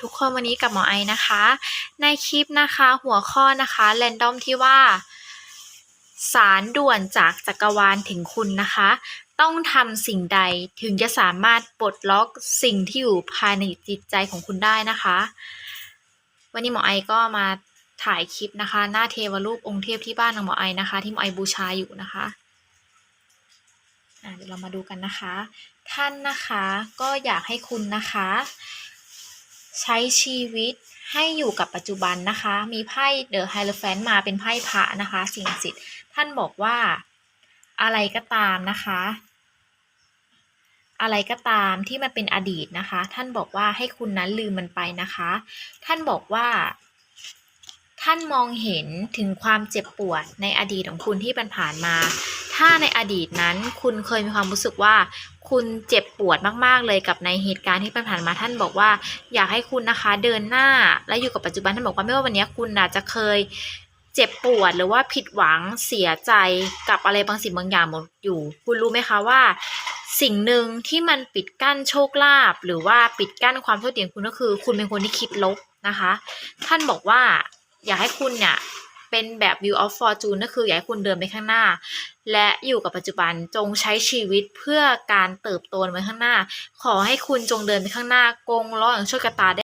ทุกคนวันนี้กับหมอไอนะคะ ในคลิปนะคะหัวข้อนะคะแรนดอมที่ว่า สารด่วนจากจักรวาลถึงคุณนะคะ ต้องทำสิ่งใดถึงจะสามารถปลดล็อกสิ่งที่อยู่ภายในจิตใจของคุณได้นะคะ วันนี้หมอไอก็มาถ่ายคลิปนะคะ หน้าเทวรูปองค์เทพที่บ้านของหมอไอนะคะ ที่หมอไอบูชาอยู่นะคะเดี๋ยวเรามาดูกันนะคะ ท่านนะคะก็อยากให้คุณนะคะ ใช้ชีวิตให้อยู่กับปัจจุบันนะคะ มีไพ่เดอะไฮโลแฟนมาเป็นไพ่พระนะคะ สิ่งสิทธิ์ท่านบอกว่าอะไรก็ตามนะคะ อะไรก็ตามที่มันเป็นอดีตนะคะ ท่านบอกว่าให้คุณนั้นลืมมันไปนะคะ ท่านบอกว่า ท่านมองเห็นถึงความเจ็บปวดในอดีตของคุณที่ผ่านมา ถ้าในอดีตนั้นคุณเคยมีความรู้สึกว่าคุณเจ็บปวดมากๆเลยกับในเหตุการณ์ที่ผ่านมาท่านบอกว่า อยากให้คุณนะคะเดินหน้าและอยู่กับปัจจุบันท่านบอกว่าไม่ว่าวันนี้คุณอาจจะเคยเจ็บปวดหรือว่าผิดหวังเสียใจกับอะไรบางสิ่งบางอย่างหมดอยู่ คุณรู้ไหมคะว่า สิ่งหนึ่งที่มันปิดกั้นโชคลาภหรือว่าปิดกั้นความโชคดีของคุณก็คือ คุณเป็นคนที่คิดลบนะคะ ท่านบอกว่าอยากให้คุณเนี่ย เป็นแบบ view of fortune ก็คืออยากให้คุณเดินไปข้างหน้า และอยู่กับปัจจุบันจงใช้ชีวิตเพื่อการเติบโตไปข้างหน้า ขอให้คุณจงเดินไปข้างหน้า กงล้ออย่างโชคชะตาได้